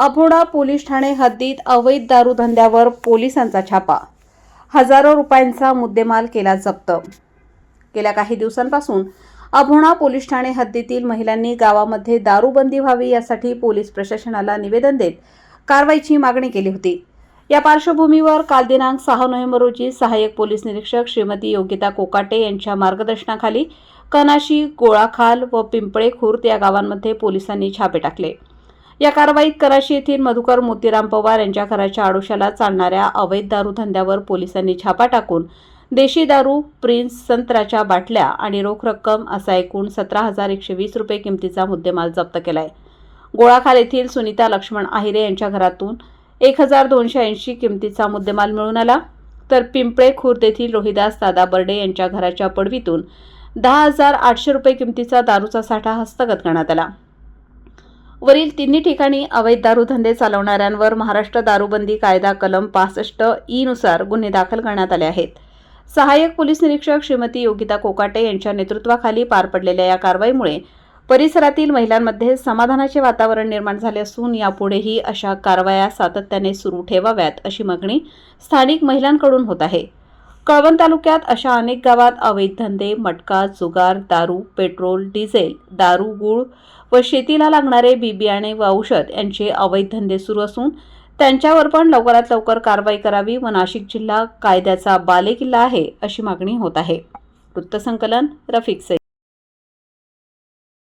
Abhoda police Thane हद्दीत अवैध दारू धंद्यावर पोलिसांचा छापा. हजारो रुपयांचा मुद्देमाल केला जप्त. गेल्या काही दिवसांपासून अभोणा पोलीस ठाणे हद्दीतील महिलांनी गावामध्ये दारूबंदी व्हावी यासाठी पोलीस प्रशासनाला निवेदन देत कारवाईची मागणी केली होती. या पार्श्वभूमीवर काल दिनांक सहा नोव्हेंबर रोजी सहाय्यक पोलीस निरीक्षक श्रीमती योगिता कोकाटे यांच्या मार्गदर्शनाखाली कनाशी गोळाखाल व पिंपळे खुर्द या गावांमध्ये पोलिसांनी छापे टाकले. या कारवाईत कराशी येथील मधुकर मोतीराम पवार यांच्या घराच्या आडोशाला चालणाऱ्या अवैध दारू धंद्यावर पोलिसांनी छापा टाकून देशी दारू प्रिन्स संत्राच्या बाटल्या आणि रोख रक्कम असा एकूण सतरा हजार एकशे वीस रुपये किमतीचा मुद्देमाल जप्त केला आहे गोळाखाल येथील सुनीता लक्ष्मण आहिरे यांच्या घरातून एक हजार दोनशे ऐंशी किमतीचा मुद्देमाल मिळून आला. तर पिंपळे खुर्द येथील रोहिदास दादा बर्डे यांच्या घराच्या पडवीतून दहा हजार आठशे रुपये किमतीचा दारूचा साठा हस्तगत करण्यात आला. वरील तिन्ही ठिकाणी अवैध दारूधंदे चालवणाऱ्यांवर महाराष्ट्र दारूबंदी कायदा कलम पासष्ट ई नुसार गुन्हे दाखल करण्यात आले आहेत. सहाय्यक पोलीस निरीक्षक श्रीमती योगिता कोकाटे यांच्या नेतृत्वाखाली पार पडलेल्या या कारवाईमुळे परिसरातील महिलांमध्ये समाधानाचे वातावरण निर्माण झाले असून यापुढेही अशा कारवाया सातत्याने सुरू ठेवाव्यात अशी मागणी स्थानिक महिलांकडून होत आहे. कळवण तालुक्यात अशा अनेक गावात अवैध धंदे मटका जुगार दारू पेट्रोल डिझेल दारू गुळ व शेतीला लागणारे बी बियाणे व औषध यांचे अवैध धंदे सुरू असून त्यांच्यावर पण लवकरात लवकर कारवाई करावी व नाशिक जिल्हा कायद्याचा बालेकिल्ला आहे अशी मागणी होत आहे. वृत्तसंकलन रफिक सई